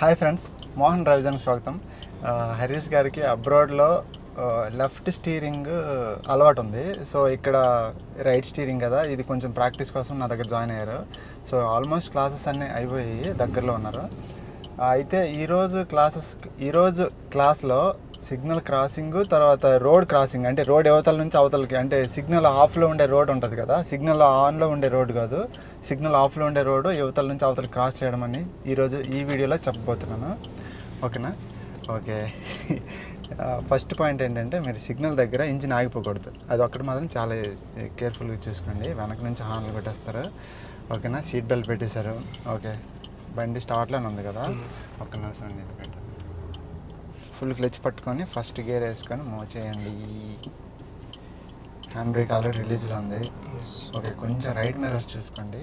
Hi friends Mohan రవిజన్కి స్వాగతం. హరీష్ గారికి అబ్రాడ్లో left steering అలవాటు ఉంది. సో ఇక్కడ రైట్ స్టీరింగ్ కదా ఇది కొంచెం ప్రాక్టీస్ కోసం నా దగ్గర జాయిన్ అయ్యారు. సో ఆల్మోస్ట్ క్లాసెస్ అన్నీ అయిపోయి దగ్గరలో ఉన్నారు. అయితే ఈరోజు క్లాసెస్ ఈరోజు క్లాస్లో సిగ్నల్ క్రాసింగ్ తర్వాత రోడ్ క్రాసింగ్. అంటే రోడ్ అవతల నుంచి అవతలకి అంటే సిగ్నల్ ఆఫ్లో ఉండే రోడ్ ఉంటుంది కదా సిగ్నల్ ఆన్లో ఉండే రోడ్ కాదు. సిగ్నల్ ఆఫ్లో ఉండే రోడ్ యువతల నుంచి అవతల క్రాస్ చేయడం అని ఈరోజు ఈ వీడియోలో చెప్పబోతున్నాను. ఓకేనా? ఓకే. ఫస్ట్ పాయింట్ ఏంటంటే మీరు సిగ్నల్ దగ్గర ఇంజిన్ ఆగిపోకూడదు. అది ఒక్కటి మాత్రం చాలా కేర్ఫుల్గా చూసుకోండి. వెనక నుంచి హార్న్లు పెట్టేస్తారు ఓకేనా? సీట్ బెల్ట్ పెట్టేశారు. ఓకే. బండి స్టార్ట్లోనే ఉంది కదా. ఒక్క నిమిషం ఇది ఫుల్ క్లచ్ పట్టుకొని ఫస్ట్ గేర్ వేసుకొని మూవ్ చేయండి. హ్యాండ్ బ్రేక్ ఆల్రెడీ రిలీజ్లో ఉంది. ఓకే కొంచెం రైట్ మిర్రర్స్ చూసుకోండి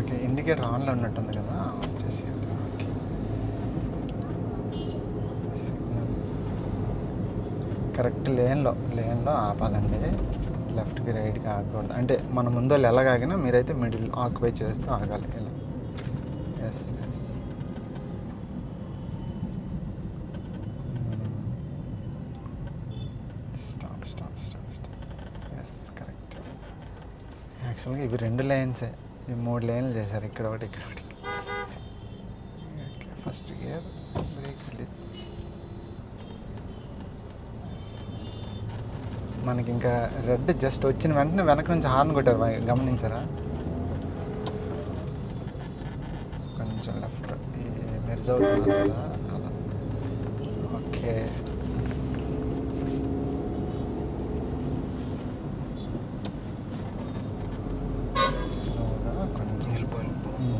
ఓకే ఇండికేటర్ ఆన్లో ఉన్నట్టుంది కదా ఆన్ చేసేయండి ఓకే. కరెక్ట్ లేన్లో లేన్లో ఆపాలండి. లెఫ్ట్కి రైట్కి ఆగకూడదు. అంటే మన ముందు వాళ్ళు ఎలాగ ఆగినా మీరైతే మిడిల్ ఆక్యుపై చేస్తూ ఆగాలి. ఇలా. Yes yes stop stop stop stop yes correct యాక్చువల్గా ఇవి రెండు లైన్సే ఈ మూడు లైన్లు చేశారు. ఇక్కడ ఒకటి ఇక్కడ ఒకటి. Okay first gear brake release మనకి ఇంకా రెడ్ జస్ట్ వచ్చిన వెంటనే వెనక నుంచి హార్న్ కొట్టారు. గమనించారా? కొంచెం లెఫ్ట్ మెర్జ్ అవుతున్నారు కదా? అలా. ఓకే స్లోగా కొంచెం మ్మ్.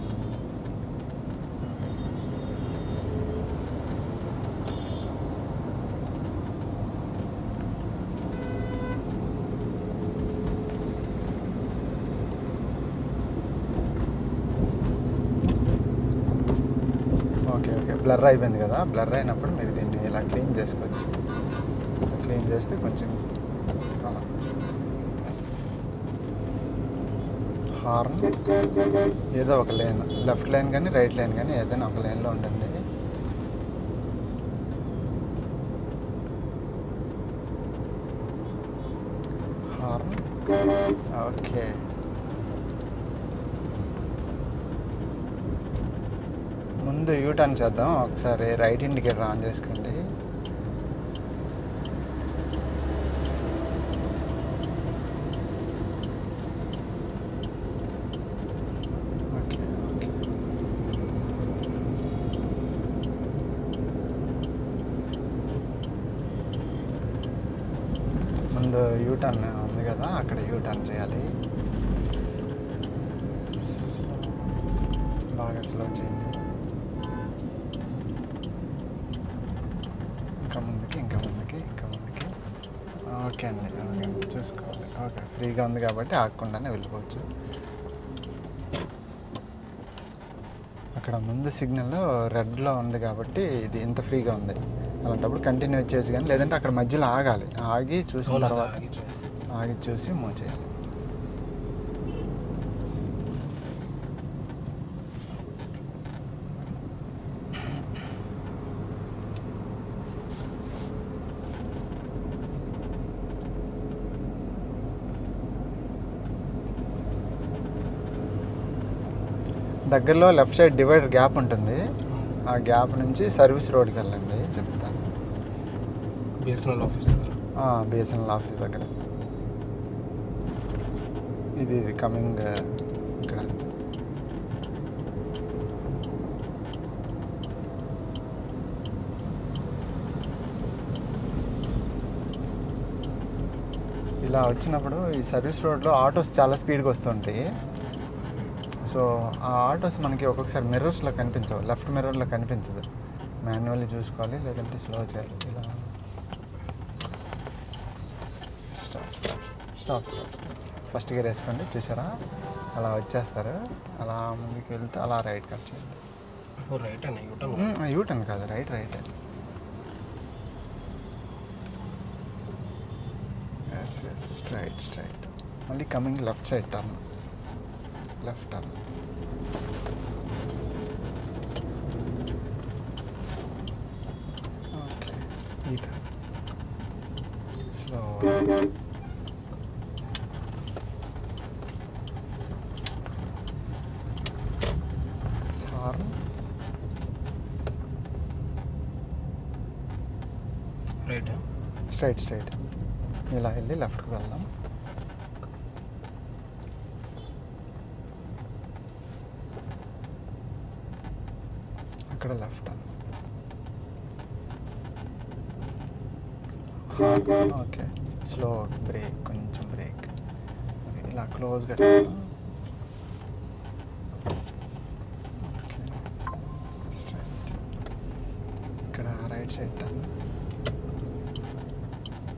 Okay okay. బ్లర్ అయిపోయింది కదా. బ్లర్ అయినప్పుడు మీరు దీన్ని ఇలా క్లీన్ చేసుకోవచ్చు. క్లీన్ చేస్తే కొంచెం హార్న్ ఏదో ఒక లైన్ లెఫ్ట్ లైన్ కానీ రైట్ లైన్ కానీ ఏదైనా ఒక లైన్లో ఉండండి. హార్న్ ఓకే ముందు యూటర్న్ చేద్దాం. ఒకసారి రైట్ ఇండికేటర్ ఆన్ చేసుకోండి. ఓకే ఓకే ముందు యూటర్న్ ఉంది కదా అక్కడ యూటర్న్ చేయాలి. బాగా స్లో చేయండి ఇంకా ముందుకి ఇంకా ముందుకి ఇంకా ముందుకి ఓకే అండి. ఓకే అండి చూసుకోవాలి. ఓకే ఫ్రీగా ఉంది కాబట్టి ఆగకుండానే వెళ్ళిపోవచ్చు. అక్కడ ముందు సిగ్నల్ రెడ్లో ఉంది కాబట్టి ఇది ఇంత ఫ్రీగా ఉంది. అలాంటప్పుడు కంటిన్యూ చేసి కానీ లేదంటే అక్కడ మధ్యలో ఆగాలి. ఆగి చూసిన తర్వాత ఆగి చూసి మూవ్ చేయాలి. దగ్గరలో లెఫ్ట్ సైడ్ డివైడర్ గ్యాప్ ఉంటుంది. ఆ గ్యాప్ నుంచి సర్వీస్ రోడ్కి వెళ్ళండి చెప్తాను. బిఎస్ఎన్ఎల్ ఆఫీస్ దగ్గర? బిఎస్ఎన్ఎల్ ఆఫీస్ దగ్గర. ఇది కమింగ్ ఇక్కడ. ఇలా వచ్చినప్పుడు ఈ సర్వీస్ రోడ్లో ఆటోస్ చాలా స్పీడ్గా వస్తుంటాయి. సో ఆ ఆటోస్ మనకి ఒక్కొక్కసారి మిర్రర్స్లో కనిపించవు. లెఫ్ట్ మిర్రర్లో కనిపించదు. మాన్యువల్లీ చూసుకోవాలి లేదంటే స్లో చేయాలి. ఇలా. స్టాప్ స్టాప్ ఫస్ట్ గేర్ వేసుకోండి. చూసారా? అలా వచ్చేస్తారు. అలా ముందుకు వెళ్తే అలా రైట్ కట్ చేయండి. రైట్ అన్న యూటర్న్ యూటర్న్ కాదు? Right right yes yes straight straight మళ్ళీ coming left side turn left turn okay ఈ turn slow horn right straight straight ఇలా వెళ్ళి లెఫ్ట్కి వెళ్దాం అక్కడ లెఫ్ట్ ఓకే. స్లో బ్రేక్ కొంచెం బ్రేక్ ఇలా క్లోజ్గా ఇక్కడ రైట్ సైడ్ టర్న్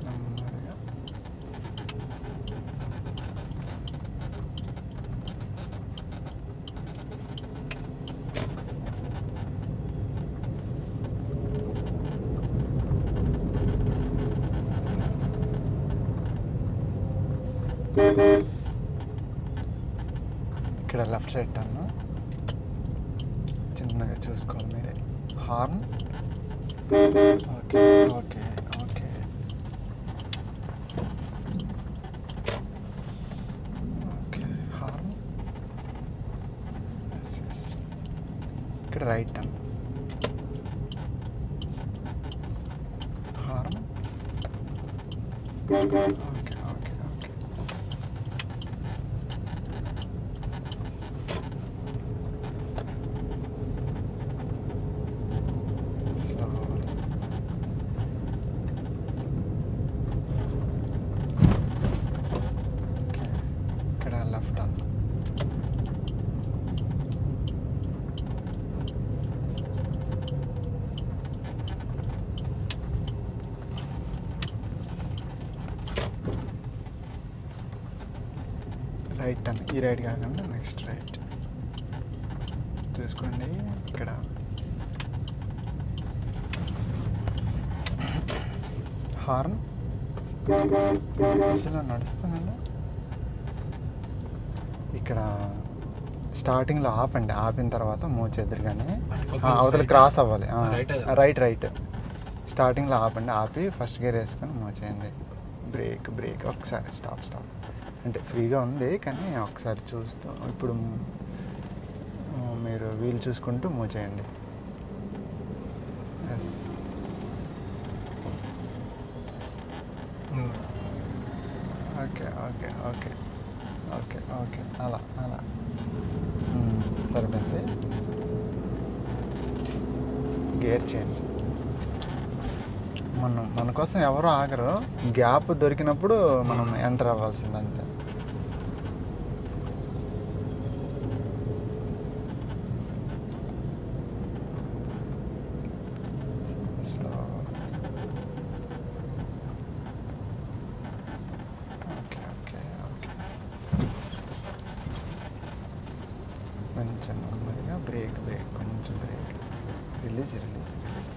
నెమ్మదిగా ఇక్కడ లెఫ్ట్ సైడ్ టర్న్ చిన్నగా చూసుకోవాలి మీరే. Horn okay okay okay okay horn yes yes ఇక్కడ right turn horn okay okay okay Slowly. Okay. ఇక్కడ లెఫ్ట్ అన్న రైట్ అన్న ఈ రైట్ కాకుండా నెక్స్ట్ రైట్ చూసుకోండి ఇక్కడ. హార్న్? అసలు నడుస్తానండి ఇక్కడ స్టార్టింగ్లో ఆపండి ఆపిన తర్వాత మూవ్ చేద్దరు కానీ. అవతల క్రాస్ అవ్వాలి. రైట్ రైట్ స్టార్టింగ్లో ఆపండి. ఆపి ఫస్ట్ గేర్ వేసుకొని మూవ్ చేయండి. బ్రేక్ బ్రేక్ ఒకసారి. స్టాప్ స్టాప్ అంటే ఫ్రీగా ఉంది కానీ ఒకసారి చూస్తూ ఇప్పుడు మీరు వీలు చూసుకుంటూ మూవ్ చేయండి. Yes okay okay okay okay okay అలా అలా. సరిపోయింది. గేర్ చేంజ్ మనం మన కోసం ఎవరు ఆగరు. గ్యాప్ దొరికినప్పుడు మనం ఎంటర్ అవ్వాల్సింది అంతే Slow. ఓకే ఓకే ఓకే కొంచెం నెమ్మదిగా బ్రేక్ బ్రేక్ కొంచెం brake release release release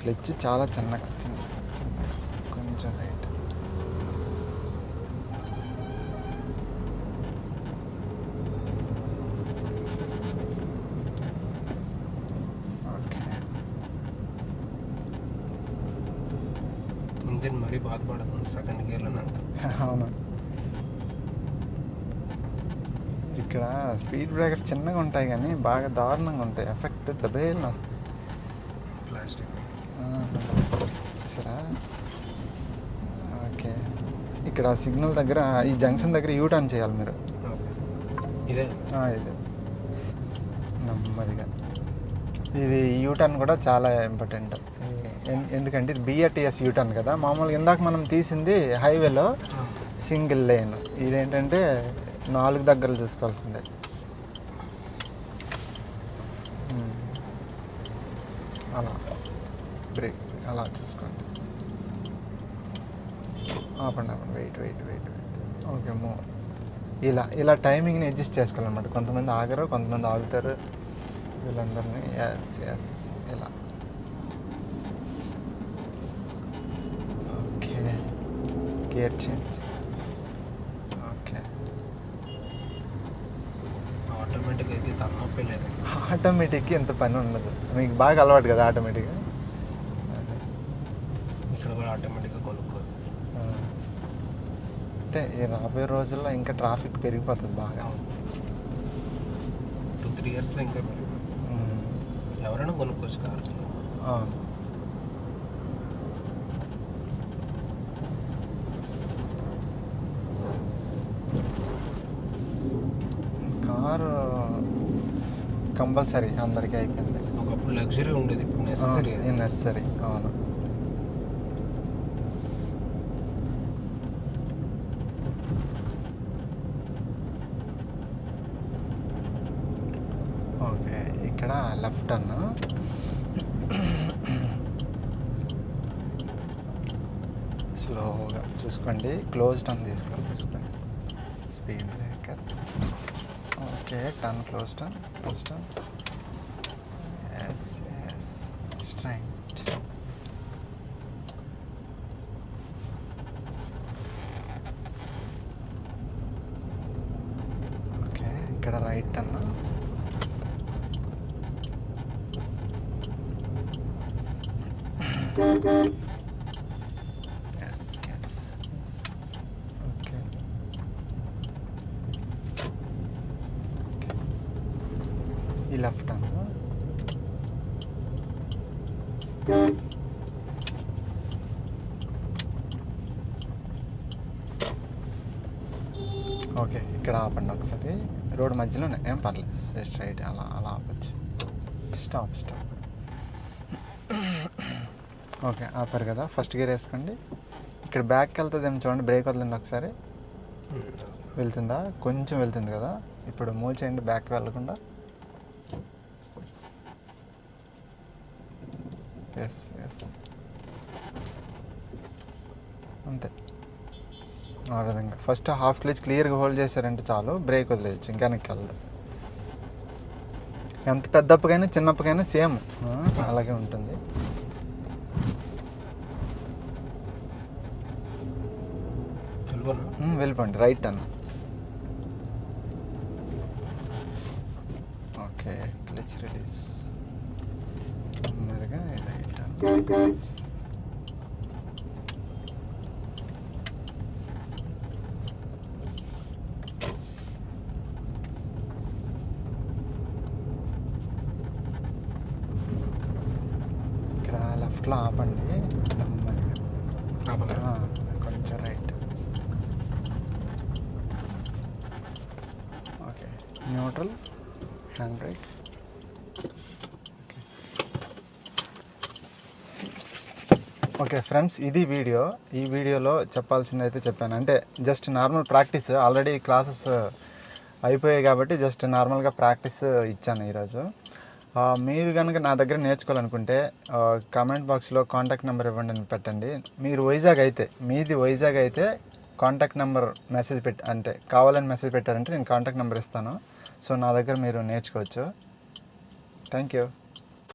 clutch చాలా చిన్నగా చిన్న చిన్న కొంచెం రైట్ ఓకే ఇంజిన్ మరీ బాధపడుతుంది సెకండ్ గేర్లో అవును. ఇక్కడ స్పీడ్ బ్రేకర్ చిన్నగా ఉంటాయి కానీ బాగా దారుణంగా ఉంటాయి. ఎఫెక్ట్ దబేలని వస్తాయి. ప్లాస్టిక్ చూసారా? ఓకే. ఇక్కడ సిగ్నల్ దగ్గర ఈ జంక్షన్ దగ్గర యూ టర్న్ చేయాలి మీరు. ఇదే? నెమ్మదిగా. ఇది యూ టర్న్ కూడా చాలా ఇంపార్టెంట్ ఎందుకంటే ఇది బిఆర్టీఎస్ యూ టర్న్ కదా. మామూలుగా ఇందాక మనం తీసింది హైవేలో సింగిల్ లేన్ ఇదేంటంటే నాలుగు దగ్గరలు చూసుకోవాల్సిందే. అలా. బ్రేక్. అలా చూసుకోండి. ఆపండి ఆపండి wait wait wait wait. Okay మో ఇలా ఇలా టైమింగ్ని అడ్జస్ట్ చేసుకోవాలన్నమాట. కొంతమంది ఆగరు కొంతమంది ఆగుతారు. వీళ్ళందరినీ. ఎస్ ఎస్ ఇలా. Okay. Gear change okay automatic అయితే తలనొప్పి లేదు ఆటోమేటిక్కి ఎంత పని ఉండదు. మీకు బాగా అలవాటు కదా ఆటోమేటిక్గా? ఇక్కడ కూడా ఆటోమేటిక్గా కొనుక్కోదు అంటే ఈ రాబోయే రోజుల్లో ఇంకా ట్రాఫిక్ పెరిగిపోతుంది బాగా. టూ త్రీ ఇయర్స్లో ఇంకా. ఎవరైనా కొనుక్కోవచ్చు కారు. అవును కారు కంపల్సరీ అందరికీ అయిపోయింది. ఒకప్పుడు లగ్జరీ ఉండేది ఇప్పుడు నెససరీ నెసరీ అవును. ఓకే ఇక్కడ లెఫ్ట్ అన్న. స్లోగా చూసుకోండి క్లోజ్ టర్న్ తీసుకోండి చూసుకోండి. Speed breaker okay turn close turn close turn yes yes straight okay ఇక్కడ రైట్ అన్న ఎస్ ఎస్ ఓకే ఈ లెఫ్ట్ అన్న ఓకే ఇక్కడ ఆపండి ఒకసారి. రోడ్ మధ్యలోనే ఏం పర్లేదు. స్ట్రైట్ అలా అలా ఆపచ్చు. స్టాప్ స్టాప్ ఓకే ఆపారు కదా. ఫస్ట్ గేర్ వేసుకోండి. ఇక్కడ బ్యాక్కి వెళ్తుంది ఏమో చూడండి. బ్రేక్ వదలండి ఒకసారి. వెళ్తుందా? కొంచెం వెళ్తుంది కదా. ఇప్పుడు మూవ్ చేయండి బ్యాక్ వెళ్ళకుండా. ఎస్ ఎస్ అంతే. ఆ విధంగా. ఫస్ట్ హాఫ్ క్లీచ్ క్లియర్గా హోల్డ్ చేశారంటే చాలు బ్రేక్ వదిలేయచ్చు ఇంకా వెనక్కి వెళ్ళదు. ఎంత పెద్ద అప్పుకైనా చిన్న అప్పుకైనా సేమ్ అలాగే ఉంటుంది. వెళ్ళిపోండి. రైట్ అన్న. ఓకే క్లచ్ రిలీజ్ అన్న ఇక్కడ లెఫ్ట్లో ఆపండి. కొంచెం right okay neutral hand brake okay friends ఇది వీడియో ఈ వీడియోలో చెప్పాల్సింది అయితే చెప్పాను. అంటే just normal practice already classes అయిపోయాయి కాబట్టి జస్ట్ నార్మల్గా ప్రాక్టీస్ ఇచ్చాను ఈరోజు. మీరు కనుక నా దగ్గర నేర్చుకోవాలనుకుంటే కామెంట్ బాక్స్లో కాంటాక్ట్ నెంబర్ ఇవ్వండి అని పెట్టండి. మీరు వైజాగ్ అయితే మీది వైజాగ్ అయితే కాంటాక్ట్ నెంబర్ మెసేజ్ పెట్ అంటే కావాలని మెసేజ్ పెట్టారంటే నేను కాంటాక్ట్ నెంబర్ ఇస్తాను. సో నా దగ్గర మీరు నేర్చుకోవచ్చు. Thank you